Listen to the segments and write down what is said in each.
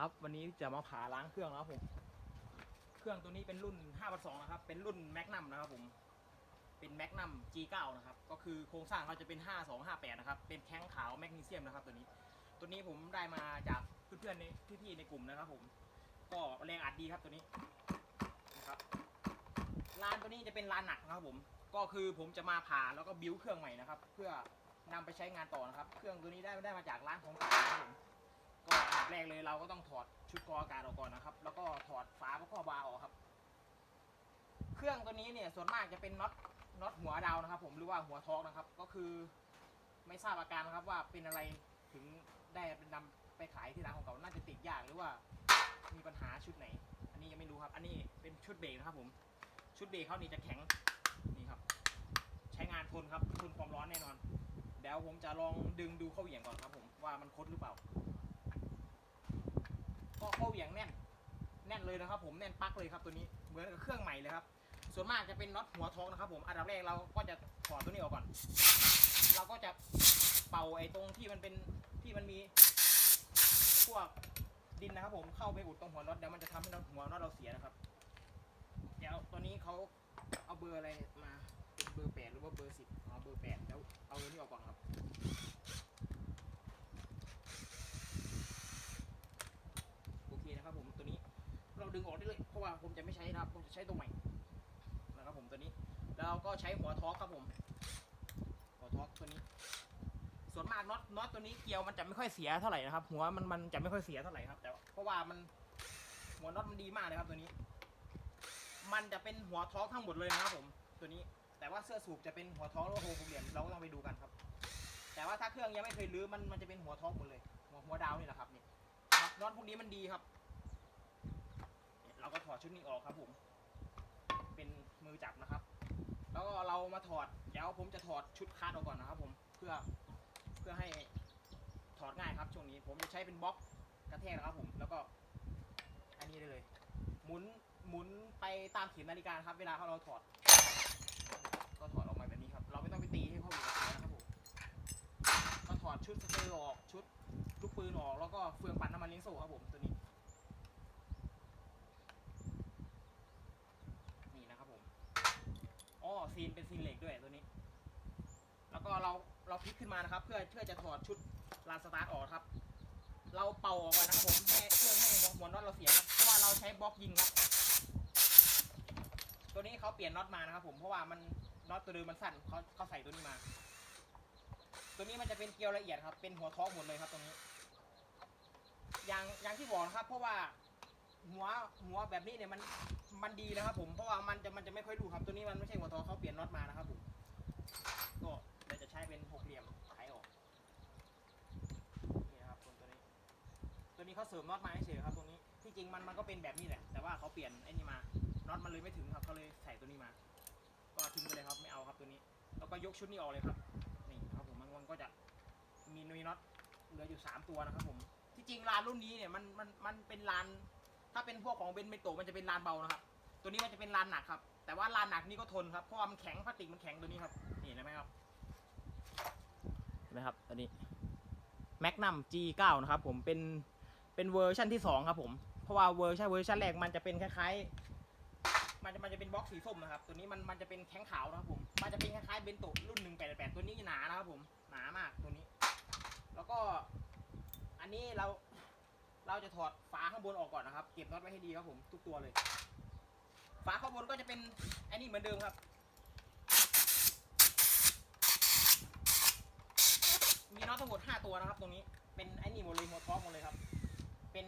ครับ วันนี้จะมาผ่าล้างเครื่องนะครับผม เครื่องตัวนี้เป็นรุ่น5 2นะครับ เป็นรุ่นแมกนัมนะครับผม เป็นแมกนัม G9 นะครับ ก็คือโครงสร้างเขาจะเป็น 5258 นะครับ เป็นแข้งขาวแมกนีเซียมนะครับตัวนี้ ตัวนี้ผมได้มาจากเพื่อนๆในพี่ๆในกลุ่มนะครับผม ก็แรงอัดดีครับตัวนี้นะครับลานตัวนี้จะเป็นลานหนักนะครับผม ก็คือผมจะมาผ่าแล้วก็บิ้วเครื่องใหม่นะครับ เพื่อนำไปใช้งานต่อนะครับ เครื่องตัวนี้ได้ได้มาจากร้านของก่านะครับผม แรกเลยเราก็ต้องถอดชุดกออากาศออกก่อนนะครับ แล้วก็ถอดฝาพวกข้อบาร์ออกครับ เครื่องตัวนี้เนี่ยส่วนมากจะเป็นน็อตน็อตหัวดาวนะครับ ผมหรือว่าหัวทอกนะครับ ก็คือไม่ทราบอาการนะครับว่าเป็นอะไรถึงได้เป็นนำไปขายที่ร้านของเก่าน่าจะติดยากหรือว่ามีปัญหาชุดไหน อันนี้ยังไม่รู้ครับ อันนี้เป็นชุดเบรกนะครับ ผม ชุดเบรกเขานี่จะแข็งนี่ครับ ใช้งานทนครับทนความร้อนแน่นอนเดี๋ยวผมจะลองดึงดูเข้าเหวี่ยงก่อนครับ ผมว่ามันคดหรือเปล่า ก็เข้าเหวี่ยงแน่น แน่นเลยนะครับผมแน่นปักเลยครับตัวนี้เหมือนกับเครื่องใหม่เลยครับ ส่วนมากจะเป็นน็อตหัวท้องนะครับผมอันดับแรกเราก็จะถอดตัวนี้ออกก่อน เราก็จะเป่าไอ้ตรงที่มันเป็นที่มันมีพวกดินนะครับผมเข้าไปอุดตรงหัวน็อตเดี๋ยวมันจะทำให้หัวน็อตเราเสียนะครับ เดี๋ยวตัวนี้เขาเอาเบอร์อะไรมาเป็นเบอร์แปดหรือว่าเบอร์สิบเอาเบอร์แปดแล้วเอาตัวนี้ออกก่อนครับ โอเคนะครับผมตัวนี้เรา ดึงออกได้เลยเพราะว่าผมจะไม่ใช้นะครับผมจะใช้ตัวใหม่นะครับผมตัวนี้แล้วก็ใช้หัวท็อกครับผมหัวท็อกตัวนี้ ส่วนมากน็อตน็อตตัวนี้เกลียวมันจะไม่ค่อยเสียเท่าไหร่นะครับ หัวมันมันจะไม่ค่อยเสียเท่าไหร่ครับ แต่เพราะว่ามันหัวน็อตมันดีมากเลยครับตัวนี้ มันจะเป็นหัวท็อกทั้งหมดเลยนะครับผมตัวนี้ แต่ว่าเสื้อสูบจะเป็นหัวท็อกหรือโฮลหกเหลี่ยมเราก็ต้องไปดูกันครับ แต่ว่าถ้าเครื่องยังไม่เคยรื้อมันมันจะเป็นหัวท็อกหมดเลยหัวหัวดาวนี่แหละครับนี่น็อตพวกนี้มันดีครับ เราก็ถอดชุดนี้ออกครับผม เป็นมือจับนะครับ แล้วก็เรามาถอดเดี๋ยวผมจะถอดชุดคาดออกก่อนนะครับ ผมเพื่อเพื่อให้ถอดง่ายครับช่วงนี้ ผมจะใช้เป็นบล็อกกระแทกนะครับ ผม แล้วก็ อันนี้เลย หมุนหมุนไปตามเข็มนาฬิกาครับ เวลาเราถอด ก็ถอดออกมาแบบนี้ครับ เราไม่ต้องไปตีให้เขาอยู่ตัวนะครับผมก็ถอดชุดสเตอร์ออกชุดลูกปืนออก แล้วก็เฟืองปั่นน้ำมันเลี้ยงโซ่ครับผมตัวนี้นะครับผม อ๋อซีนเป็นซีนเหล็กด้วยตัวนี้ แล้วก็เราเราพลิกขึ้นมานะครับ เพื่อเพื่อจะถอดชุดลานสตาร์ทออกครับ เราเป่าออกก่อนนะครับผมให้เพื่อให้หัวน็อตเราเสียครับเพราะว่าเราใช้บล็อกยิงครับ ตัวนี้เขาเปลี่ยนน็อตมานะครับ ผมเพราะว่ามันน็อตตัวเดิมมันสั้นเขาเขาใส่ตัวนี้มา ตัวนี้มันจะเป็นเกลียวละเอียดครับ เป็นหัวท้อหมดเลยครับตรงนี้ อย่างอย่างที่บอกนะครับ เพราะว่า หัวหัวแบบนี้เนี่ยมันมันดีนะครับผมเพราะว่ามันจะมันจะไม่ค่อยดูครับตัวนี้มันไม่ใช่หัวทอเขาเปลี่ยนน็อตมานะครับผมก็เราจะใช้เป็นหกเหลี่ยมไขออกนี่นะครับตัวนี้ ตัวนี้เขาเสริมน็อตมาเฉยครับตรงนี้ที่จริงมันมันก็เป็นแบบนี้แหละแต่ว่าเขาเปลี่ยนไอ้นี่มาน็อตมันเลยไม่ถึงครับเขาเลยใส่ตัวนี้มา ก็ทิ้งไปเลยครับไม่เอาครับตัวนี้ แล้วก็ยกชุดนี้ออกเลยครับนี่ครับผมมันมันก็จะมีมีน็อตเหลืออยู่สามตัวนะครับผมที่จริงลานรุ่นนี้เนี่ยมันมันมันเป็นลาน ถ้าเป็นพวกของเบนเมโตะมันจะเป็นลานเบานะครับ ตัวนี้มันจะเป็นลานหนักครับ แต่ว่าลานหนักนี่ก็ทนครับ เพราะว่ามันแข็งพลาสติกมันแข็งตัวนี้ครับ นี่เห็นไหมครับ เห็นไหมครับตัวนี้ Magnum G9 นะครับผมเป็นเป็นเวอร์ชันที่สองครับผม เพราะว่าเวอร์ชันเวอร์ชันแรกมันจะเป็นคล้ายๆ มันจะมันจะเป็นบล็อกสีส้มนะครับ ตัวนี้มันมันจะเป็นแข็งขาวนะครับผม มันจะเป็นคล้ายๆเบนโตะรุ่นหนึ่งแปดแปดตัวนี้หนานะครับผม หนามากตัวนี้ แล้วก็อันนี้เรา เราจะถอดฝาข้างบนออกก่อนนะครับ เก็บน็อตไว้ให้ดีครับผมทุกตัวเลย ฝาข้างบนก็จะเป็นอันนี้เหมือนเดิมครับ มีน็อตทั้งหมด5ตัวนะครับ ตรงนี้ เป็นไอ้นี่หมดเลยหัวท้องหมดเลยครับ เป็น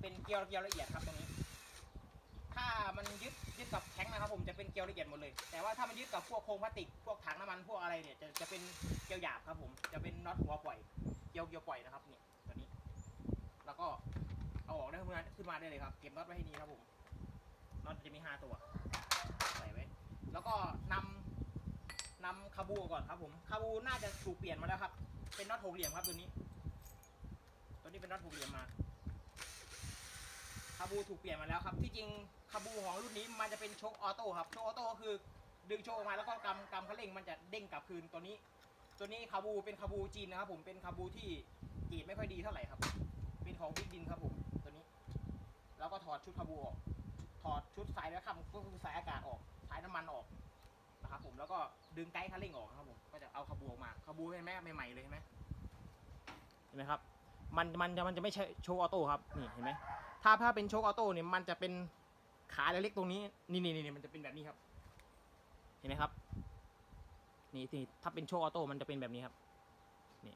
เป็นเกลียวเกลียวละเอียดครับตรงนี้ ถ้ามันยึดยึดกับแข็งนะครับ ผมจะเป็นเกลียวละเอียดหมดเลย แต่ว่าถ้ามันยึดกับพวกโครงพลาสติก พวกถังน้ำมัน พวกอะไรเนี่ย จะจะเป็นเกลียวหยาบครับผม จะเป็นน็อตหัวปล่อย เกลียวเกลียวปล่อยนะครับเนี่ย เอาออกได้ขึ้นมาขึ้นมาได้เลยครับเก็บน็อตไว้ให้ดีครับผมน็อตจะมี5ตัวใส่ไว้แล้วก็นำนำคาบูก่อนครับผมคาบูน่าจะถูกเปลี่ยนมาแล้วครับ เป็นน็อตหกเหลี่ยมครับตัวนี้ ตัวนี้เป็นน็อตหกเหลี่ยมมาคาบูถูกเปลี่ยนมาแล้วครับ ที่จริงคาบูของรุ่นนี้มันจะเป็นโชคออโต้ครับโชคออโต้ก็คือดึงโชคออกมาแล้วก็กำกำคันเร่งมันจะเด้งกลับคืนตัวนี้ ตัวนี้คาบูเป็นคาบูจีนนะครับผมเป็นคาบูที่กรีดไม่ค่อยดีเท่าไหร่ครับ เป็นของบิ๊กดินครับผม ตัวนี้ชุดคาบูออก ถอดชุดสายแล้วครับก็คือสายอากาศออก สายน้ำมันออกนะครับผม แล้วก็ดึงไกด์คันเร่งออกนะครับผม ก็จะเอาคาบูออกมา คาบูเห็นไหมใหม่ๆเลยเห็นไหมเห็นไหมครับ มันมันจะมันจะไม่ใช่โชว์ออโต้ครับ นี่เห็นไหม ถ้าถ้าเป็นโชคออโต้เนี่ยมันจะเป็นขาเล็กๆตรงนี้ นี่นี่นี่มันจะเป็นแบบนี้ครับ เห็นไหมครับ นี่นี่ถ้าเป็นโชคออโต้มันจะเป็นแบบนี้ครับ นี่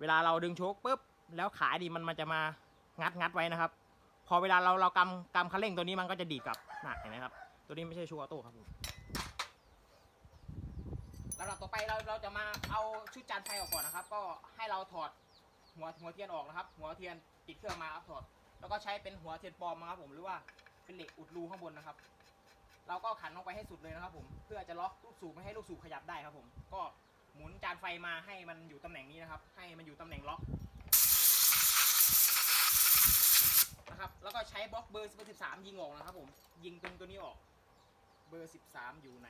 เวลาเราดึงโชคปุ๊บ แล้วขาดีมันมันจะมางัดงัดไว้นะครับ พอเวลาเราเรากำกำคันเร่งตัวนี้มันก็จะดีดกลับนะเห็นไหมครับ ตัวนี้ไม่ใช่ชคออโต้ครับผมลำดับต่อไปเราเราจะมาเอาชุดจานไฟออกก่อนนะครับ ก็ให้เราถอดหัวหัวเทียนออกนะครับ หัวเทียนติดเครื่องมาครับถอด แล้วก็ใช้เป็นหัวเทียนปลอมนะครับผมหรือว่าเป็นเหล็กอุดรูข้างบนนะครับ เราก็ขันลงไปให้สุดเลยนะครับ ผมเพื่อจะล็อกลูกสูบไม่ให้ลูกสูบขยับได้ครับผม ก็หมุนจานไฟมาให้มันอยู่ตำแหน่งนี้นะครับ ให้มันอยู่ตำแหน่งล็อก นะครับ แล้วก็ใช้บล็อกเบอร์สิบสามยิงออกนะครับผม ยิงตรงตัวนี้ออก เบอร์สิบสามอยู่ไหน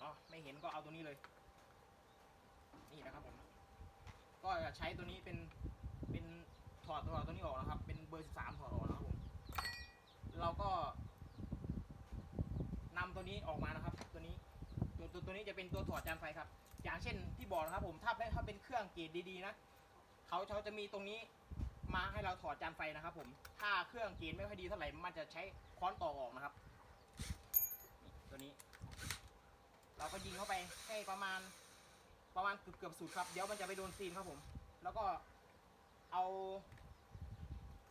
อ๋อ ไม่เห็นก็เอาตัวนี้เลย นี่นะครับผม ก็จะใช้ตัวนี้เป็น เป็นถอดถอดตัวนี้ออกนะครับ เป็นเบอร์13ถอดออกนะครับผม เราก็นำตัวนี้ออกมานะครับ ตัวนี้ตัวตัวตัวนี้จะเป็นตัวถอดจานไฟครับ อย่างเช่นที่บอกนะครับผม ถ้าถ้าเป็นเครื่องเกรดดีๆนะ เขาเขาจะมีตรงนี้ มาให้เราถอดจานไฟนะครับ ผม ถ้าเครื่องกรดไม่ค่อยดีเท่าไหร่มันจะใช้ค้อนต่อออกนะครับ ตัวนี้ เราก็ยิงเข้าไปให้ประมาณประมาณเกือบเกือบสุดครับ เดี๋ยวมันจะไปโดนซีนครับผม แล้วก็เอา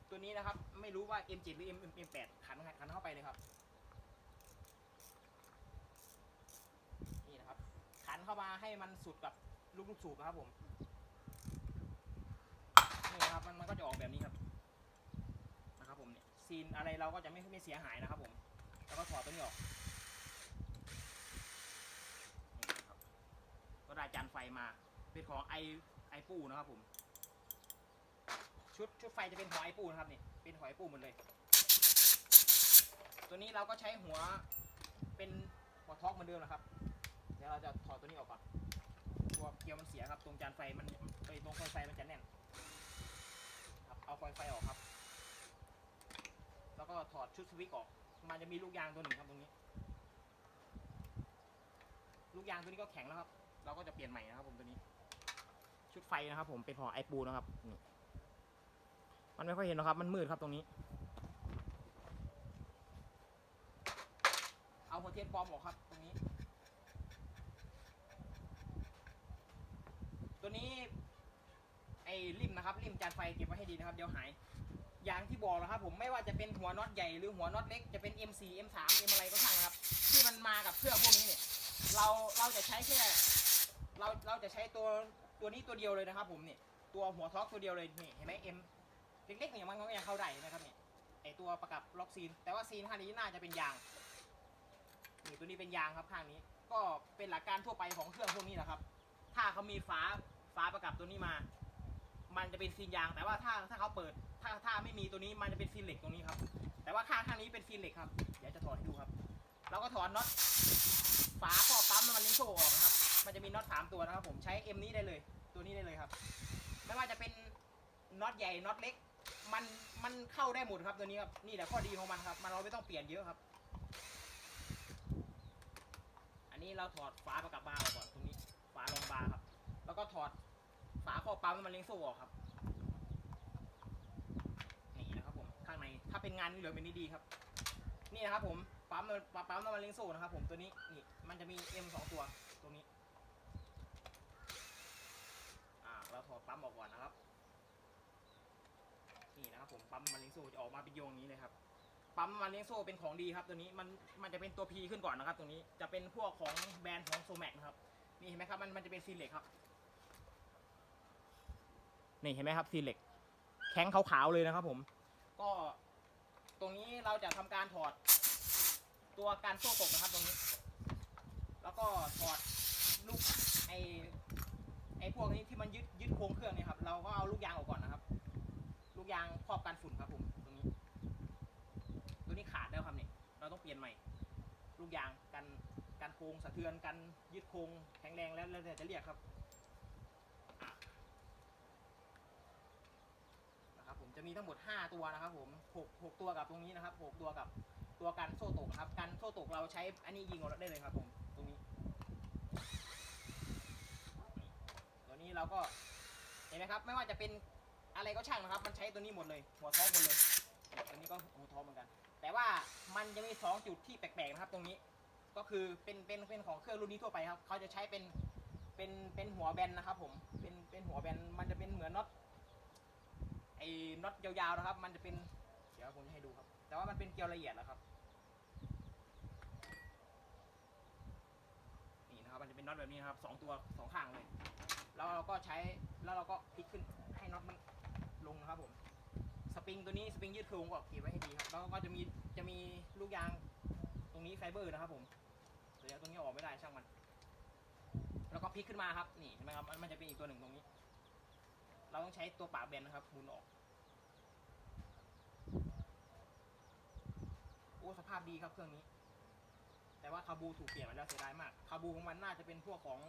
ตัวนี้นะครับ ไม่รู้ว่า M7 หรือ M M8 ขันขันเข้าไปเลยครับ นี่นะครับ ขันเข้ามาให้มันสุดกับลูกลูกสูบนะครับผม มันมันก็จะออกแบบนี้ครับนะครับผมเนี่ยซีนอะไรเราก็จะไม่ไม่เสียหายนะครับผมแล้วก็ถอดตัวนี้ออกนี่นะครับก็ได้จานไฟมาเป็นของไอไอปูนะครับผมชุดชุดไฟจะเป็นหัวไอปูนะครับนี่เป็นหัวไอปูหมดเลย ตัวนี้เราก็ใช้หัวเป็นหัวท็อกเหมือนเดิมนะครับ เดี๋ยวเราจะถอดตัวนี้ออกก่อนตัวเกียวมันเสียครับ ตรงจานไฟมันไปตรงไฟไฟมันจะแน่น เอาไฟไฟออกครับ แล้วก็ถอดชุดสวิตช์ออก มันจะมีลูกยางตัวหนึ่งครับตรงนี้ ลูกยางตัวนี้ก็แข็งแล้วครับ เราก็จะเปลี่ยนใหม่นะครับ ผมตัวนี้ ชุดไฟนะครับผมเป็นของไอปูนะครับนี่มันไม่ค่อยเห็นหรอกครับ มันมืดครับตรงนี้ เอาหัวเทียนปลอมออกครับตรงนี้ ตัวนี้ไอ้ริม จานไฟเก็บไว้ให้ดีนะครับเดี๋ยวหายอย่างที่บอกนะครับผมไม่ว่าจะเป็นหัวน็อตใหญ่หรือหัวน็อตเล็กจะเป็น M4 M3 M อะไรก็ช่างครับที่มันมากับเครื่องพวกนี้เนี่ยเราเราจะใช้แค่เราเราจะใช้ตัวตัวนี้ตัวเดียวเลยนะครับ ผมเนี่ยตัวหัวท็อกตัวเดียวเลยนี่เห็นไหม M เล็กๆเนี่ยมันก็ยังเข้าได้นะครับเนี่ยไอตัวประกับล็อกซีน แต่ว่าซีนข้างนี้น่าจะเป็นยางนี่ตัวนี้เป็นยางครับข้างนี้ ก็เป็นหลักการทั่วไปของเครื่องพวกนี้แหละครับ ถ้าเขามีฝาฝาประกับตัวนี้มา มันจะเป็นซีนยาง แต่ว่าถ้าถ้าเขาเปิด ถ้าถ้าไม่มีตัวนี้มันจะเป็นซีนเหล็กตรงนี้ครับ แต่ว่าข้างข้างนี้เป็นซีนเหล็กครับเดี๋ยวจะถอดให้ดูครับ เราก็ถอดน็อตฝาครอบปั๊มน้ำมันลิงโซ่ออกนะครับ มันจะมีน็อตสามตัวนะครับ ผมใช้ M นี้ได้เลย ตัวนี้ได้เลยครับ ไม่ว่าจะเป็นน็อตใหญ่น็อตเล็ก มันมันเข้าได้หมดครับตัวนี้ครับนี่แหละข้อดีของมันครับ มันเราไม่ต้องเปลี่ยนเยอะครับ อันนี้เราถอดฝาประกับบาร์ออกก่อนตรงนี้ฝารองบาร์ครับ แล้วก็ถอด ฝาครอบปั๊มมันเลิงโซ่ออกครับ นี่นะครับผมข้างในถ้าเป็นงานนี้เหลือเป็นนี้ดีครับ นี่นะครับผมปั๊มปั๊มปั๊มน้ำมันเลิงโซ่นะครับ ผมตัวนี้นี่มันจะมี M สองตัวตรงนี้อ่าเราถอดปั๊มออกก่อนนะครับ นี่นะครับผมปั๊มมันเลี้ยงโซ่จะออกมาเป็นโยงนี้เลยครับปั๊มมันเลี้ยงโซ่เป็นของดีครับ ตัวนี้มันมันจะเป็นตัว P ขึ้นก่อนนะครับตัวนี้จะเป็นพวกของแบรนด์ของโซแม็กนะครับนี่เห็นไหมครับมันมันจะเป็นซีเล็กครับ นี่เห็นไหมครับซีเล็กแข็งขาวๆเลยนะครับผม ก็ตรงนี้เราจะทำการถอด ตัวการโซ่ตกนะครับตรงนี้ แล้วก็ถอดลูกไอไอพวกนี้ที่มันยึดยึดโครงเครื่องเนี่ยครับ เราก็เอาลูกยางออกก่อนนะครับ ลูกยางครอบกันฝุ่นครับผมตรงนี้ ตัวนี้ขาดแล้วครับเนี่ยเราต้องเปลี่ยนใหม่ ลูกยางกันกันโครงสะเทือนกันยึดโครงแข็งแรงแล้วแล้วแต่จะเรียกครับอะนะครับผ มีทั้งหมด 5 ตัวนะครับผม6 6ตัวกับตรงนี้นะครับ 6 ตัวกับตัวกันโซ่ตกครับ กันโซ่ตกเราใช้อันนี้ยิงออกได้เลยครับผมตรงนี้ ตัวนี้เราก็เห็นไหมครับ ไม่ว่าจะเป็นอะไรก็ช่างนะครับ มันใช้ตัวนี้หมดเลยหัวท้องหมดเลยตัวนี้ก็หัวท้องเหมือนกัน แต่ว่ามันจะมีสองจุดที่แปลกๆนะครับ ตรงนี้ก็คือเป็นเป็นเป็นของเครื่องรุ่นนี้ทั่วไปครับเขาจะใช้เป็นเป็นเป็นหัวแบนนะครับ ผมเป็นเป็นหัวแบนมันจะเป็นเหมือนน็อต ไอ้น็อตยาวๆนะครับ มันจะเป็นเดี๋ยวผมจะให้ดูครับ แต่ว่ามันเป็นเกลียวละเอียดนะครับ นี่นะครับ มันจะเป็นน็อตแบบนี้นะครับสองตัวสองข้างเลย แล้วเราก็ใช้แล้วเราก็พลิกขึ้นให้น็อตมันลงนะครับผมสปริงตัวนี้สปริงยืดโครงก็เก็บไว้ให้ดีครับแล้วก็จะมีจะมีลูกยางตรงนี้ไฟเบอร์นะครับผมเดี๋ยวตรงนี้ออกไม่ได้ช่างมัน แล้วก็พลิกขึ้นมาครับ นี่เห็นไหมครับมันจะเป็นอีกตัวหนึ่งตรงนี้ เราต้องใช้ตัวปาบแบนนะครับหมุนออกโอ้สภาพดีครับเครื่องนี้ แต่ว่าคาบูถูกเปลี่ยนไปแล้วเสียดายมากคาบูของมันน่าจะเป็นพวกของ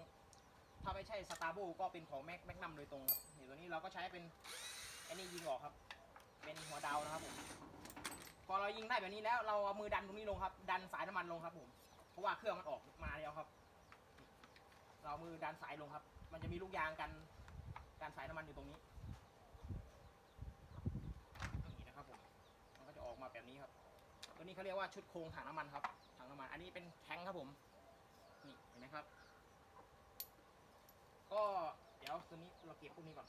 ถ้าไม่ใช่สตาร์โบก็เป็นของแม็กแม็กนัมโดยตรงครับเนี่ตัวนี้เราก็ใช้เป็นไอ้นี่ยิงออกครับ เป็นหัวดาวนะครับผมพอเรายิงได้แบบนี้แล้วเราเอามือดันตรงนี้ลงครับ ดันสายน้ำมันลงครับผมเพราะว่าเครื่องมันออกมาแล้วครับ เรามือดันสายลงครับ มันจะมีลูกยางกัน การสายน้ำมันอยู่ตรงนี้นี่นะครับผมมันก็จะออกมาแบบนี้ครับ ตัวนี้เขาเรียกว่าชุดโครงถังน้ำมันครับถังน้ำมัน อันนี้เป็นแทงค์ครับผมนี่เห็นไหมครับ ก็เดี๋ยวตัวนี้เราเก็บพวกนี้ก่อน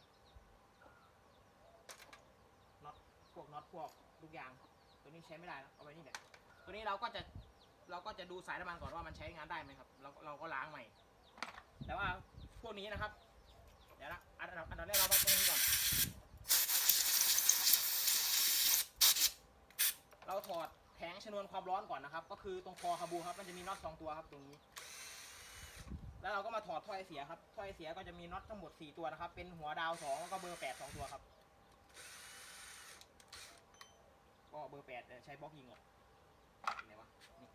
น็อตพวกน็อตพวกลูกอย่าง ตัวนี้ใช้ไม่ได้นะเอาไว้นี่แหละตัวนี้เราก็จะเราก็จะดูสายน้ำมันก่อนว่ามันใช้งานได้ไหมครับ เราเราก็ล้างใหม่ แต่ว่าพวกนี้นะครับ เดี๋ยวนะอันดับอันดับแรกเรามาตรงนี้ก่อน เราถอดแผงชนวนความร้อนก่อนนะครับ ก็คือตรงคอคาบูครับ มันจะมีน็อตสองตัวครับตรงนี้ แล้วเราก็มาถอดถ้อยเสียครับถ้อยเสียก็จะมีน็อตทั้งหมด4ตัวนะครับ เป็นหัวดาว2แล้วก็เบอร์8 2ตัวครับ ก็เบอร์8เอ่อใช้บล็อกยิงออกไหนวะนี่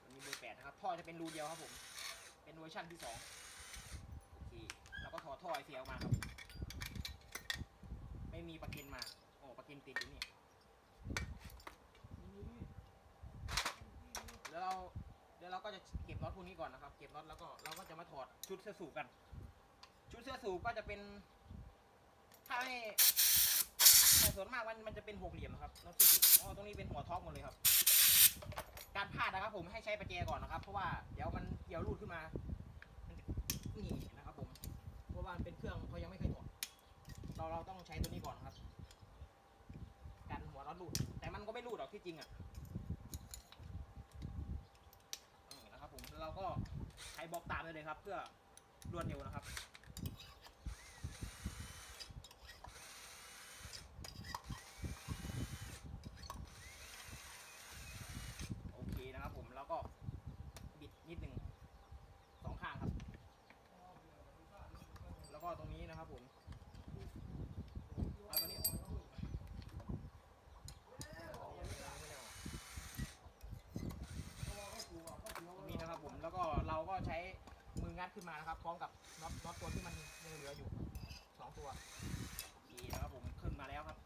ตัวนี้เบอร์8นะครับท่อจะเป็นรูเดียวครับผม เป็นเวอร์ชันที่2โอเคแล้ว ก็ถอดท่อไอเสียออกมาครับ ไม่มีปลั๊กอินมา โอ้ปลั๊กอินติดอยู่นี่แล้วเราเดี๋ยวเราก็จะเก็บน็อตพวกนี้ก่อนนะครับ เก็บน็อตแล้วก็เราก็จะมาถอดชุดเสื้อสูบกัน ชุดเสื้อสูบก็จะเป็น ถ้าไม่ส่วนมากมันมันจะเป็นหกเหลี่ยมนะครับน็อตเสื้อสูบอ๋อตรงนี้เป็นหัวท็อกหมดเลยครับ การพาดนะครับ ผมให้ใช้ประแจก่อนนะครับ เพราะว่าเดี๋ยวมันเกี่ยวรูดขึ้นมา มันจะนี่นะะว่าเป็นเครื่องเขายังไม่เคยถอดเราเราต้องใช้ตัวนี้ก่อนครับกันหัวน็อตรูดแต่มันก็ไม่รูดหรอกที่จริงอะนะครับผมแล้วเราก็ใช้บล็อกตามได้เลยครับ เพื่อรวดเร็วนะครับ โอเคนะครับผมแล้วก็บิดนิดหนึ่งสองข้างครับ แล้วก็ตรงนี้นะครับผมเอาตัวนี้ออกตรงนี้นะครับผมแล้วก็เราก็ใช้มืองัด ขึ้นมานะครับ พร้อมกับน็อตน็อตตัวที่มันยังเหลืออยู่สองตัวดีนะครับผมขึ้นมาแล้วครับ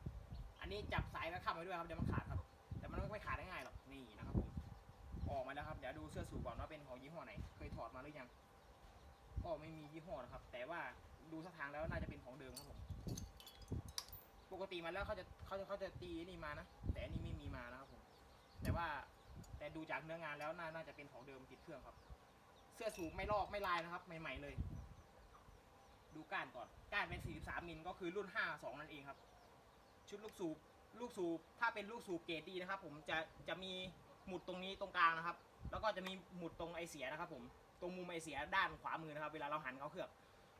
อันนี้จับสายแล้วขับไว้ด้วยครับเดี๋ยวมันขาดครับ แต่มันไม่ขาดได้ง่ายหรอกนี่นะครับผมออกมาแล้วครับเดี๋ยวดูเสื้อสูบก่อนว่าเป็นของยี่ห้อไหน เคยถอดมาหรือยัง ก็ไม่มียี่ห้อนะครับ แต่ว่าดูท่าทางแล้วน่าจะเป็นของเดิมครับผมปกติมาแล้วเขาจะเขาจะเขาจะตีนี่มานะแต่อันนี้ไม่มีมานะครับผมแต่ว่าแต่ดูจากเนื้องานแล้วน่าน่าจะเป็นของเดิมติดเครื่องครับ เสื้อสูบไม่ลอกไม่ลายนะครับ ใหม่ ๆ เลย ดูก้านก่อนก้านเป็น 43 มิลก็คือรุ่น 52 นั่นเองครับ ชุดลูกสูบลูกสูบถ้าเป็นลูกสูบเกรดดีนะครับ ผมจะจะมีหมุดตรงนี้ตรงกลางนะครับ แล้วก็จะมีหมุดตรงไอเสียนะครับ ผมตรงมุมไอเสียด้านขวามือนะครับ เวลาเราหันเขาเครือก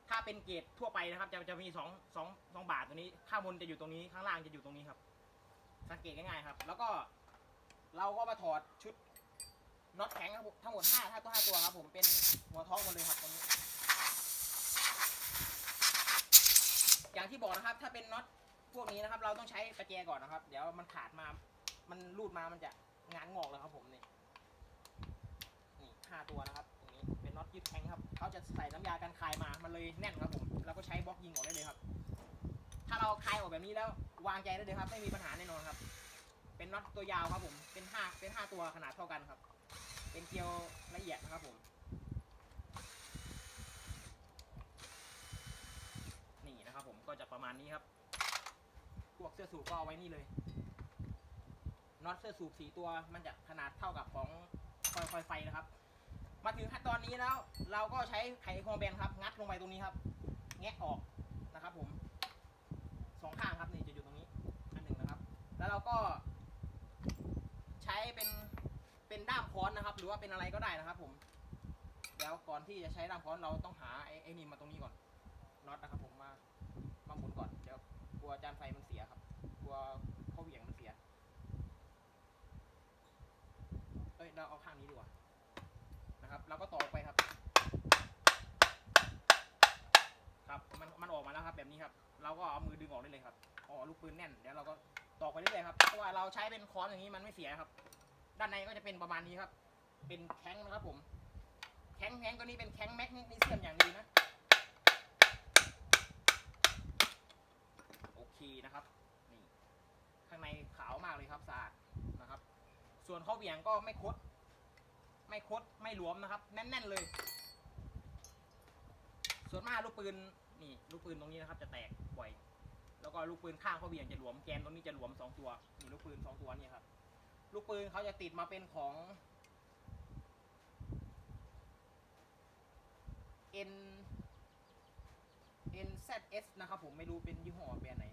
ถ้าเป็นเกรดทั่วไปนะครับ จะจะมีสองสองสองบาทตัวนี้ข้างบนจะอยู่ตรงนี้ข้างล่างจะอยู่ตรงนี้ครับ สังเกตง่ายๆครับ แล้วก็เราก็มาถอดชุด น็อตแข็งครับผมทั้งหมดห้าห้าตัวห้าตัวครับผมเป็นหัวท้องหมดเลยครับตรงนี้ อย่างที่บอกนะครับ ถ้าเป็นน็อตพวกนี้นะครับ เราต้องใช้ประแจก่อนนะครับ เดี๋ยวมันขาดมา มันรูดมามันจะงานงอกแล้วครับผมนี่นี่ห้าตัวนะครับตรงนี้เป็นน็อตยึดแข็งครับเขาจะใส่น้ำยากันคายมามันเลยแน่นครับผมแล้วก็ใช้บล็อกยิงออกได้เลยครับ ถ้าเราคลายออกแบบนี้แล้ววางใจได้เลยครับ ไม่มีปัญหาแน่นอนครับ เป็นน็อตตัวยาวครับผมเป็นห้าเป็นห้าตัวขนาดเท่ากันครับ เป็นเกลียวละเอียดนะครับผม นี่นะครับผมก็จะประมาณนี้ครับ พวกเสื้อสูบก็เอาไว้นี่เลย น็อตเสื้อสูบสีตัวมันจะขนาดเท่ากับของคอยคอยไฟนะครับ มาถึงขั้นตอนนี้แล้ว เราก็ใช้ไขควงแบนครับ งัดลงไปตรงนี้ครับ แงะออกนะครับ ผมสองข้างครับนี่จะอยู่ตรงนี้อันหนึ่งนะครับ แล้วเราก็ใช้เป็นเป็น ด้ามค้อนนะครับ หรือว่าเป็นอะไรก็ได้นะครับ ผม เดี๋ยวก่อนที่จะใช้ด้ามค้อนเราต้องหาไอ้ไอ้นี่มาตรงนี้ก่อนน็อตนะครับ ผมมามาหมุนก่อนเดี๋ยวกลัวจานไฟมันเสียครับ กลัวเขาเหวี่ยงมันเสียเอ้ยเราเอาข้างนี้ดีกว่านะครับเราก็ต่อไปครับ ครับมันมันออกมาแล้วครับ แบบนี้ครับ เราก็เอามือดึงออกได้เลยครับอ๋อลูกปืนแน่นเดี๋ยวเราก็ตอกไปเรื่อยๆครับเพราะว่าเราใช้เป็นค้อนอย่างนี้มันไม่เสียครับ ด้านในก็จะเป็นประมาณนี้ครับ เป็นแข้งนะครับผม แข้งแข้งตัวนี้เป็นแข้งแมกนีเซียมอย่างดีนะ โอเคนะครับ นี่ ข้างในขาวมากเลยครับสะอาดนะครับ ส่วนข้อเหวี่ยงก็ไม่คด ไม่คด ไม่หลวมนะครับ แน่นๆเลย ส่วนมากลูกปืน นี่ ลูกปืนตรงนี้นะครับ จะแตกบ่อยแล้วก็ลูกปืนข้างข้อเหวี่ยงจะหลวมแกนตรงนี้จะหลวมสองตัวนี่ลูกปืนสองตัวนี่ครับ ลูกปืนเขาจะติดมาเป็นของ N NZS นะครับผมไม่รู้เป็นยี่ห้อแบรนด์ไหน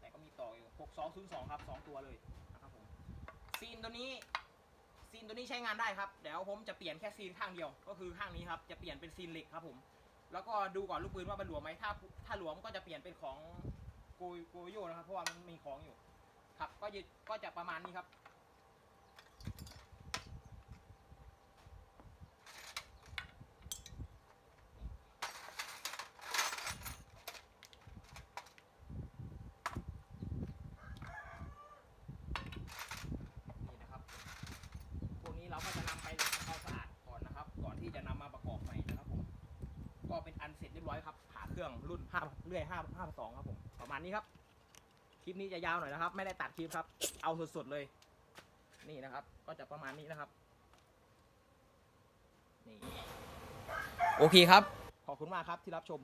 แต่ก็มีต่ออยู่ 6202 ครับ 2 ตัวเลยนะครับผมซีนตัวนี้ซีนตัวนี้ใช้งานได้ครับ เดี๋ยวผมจะเปลี่ยนแค่ซีนข้างเดียว ก็คือข้างนี้ครับจะเปลี่ยนเป็นซีนเหล็กครับผม แล้วก็ดูก่อนลูกปืนว่ามันหลวมไหมถ้าถ้าหลวมก็จะเปลี่ยนเป็นของโกโกโยนะครับเพราะว่ามันมีของอยู่ ครับก็จะก็จะประมาณนี้ครับ นี่นะครับ พวกนี้เราก็จะนำไปทำความสะอาดก่อนนะครับ ก่อนที่จะนำมาประกอบใหม่นะครับผม ก็เป็นอันเสร็จเรียบร้อยครับผ่าเครื่องรุ่น5เรื่อย5 5 2ครับผม ประมาณนี้ครับ ลิปนี้จะยาวหน่อยนะครับ ไม่ได้ตัดคลิปครับ เอาสดๆเลย นี่นะครับ ก็จะประมาณนี้นะครับ นี่ โอเคครับ ขอบคุณมากครับที่รับชม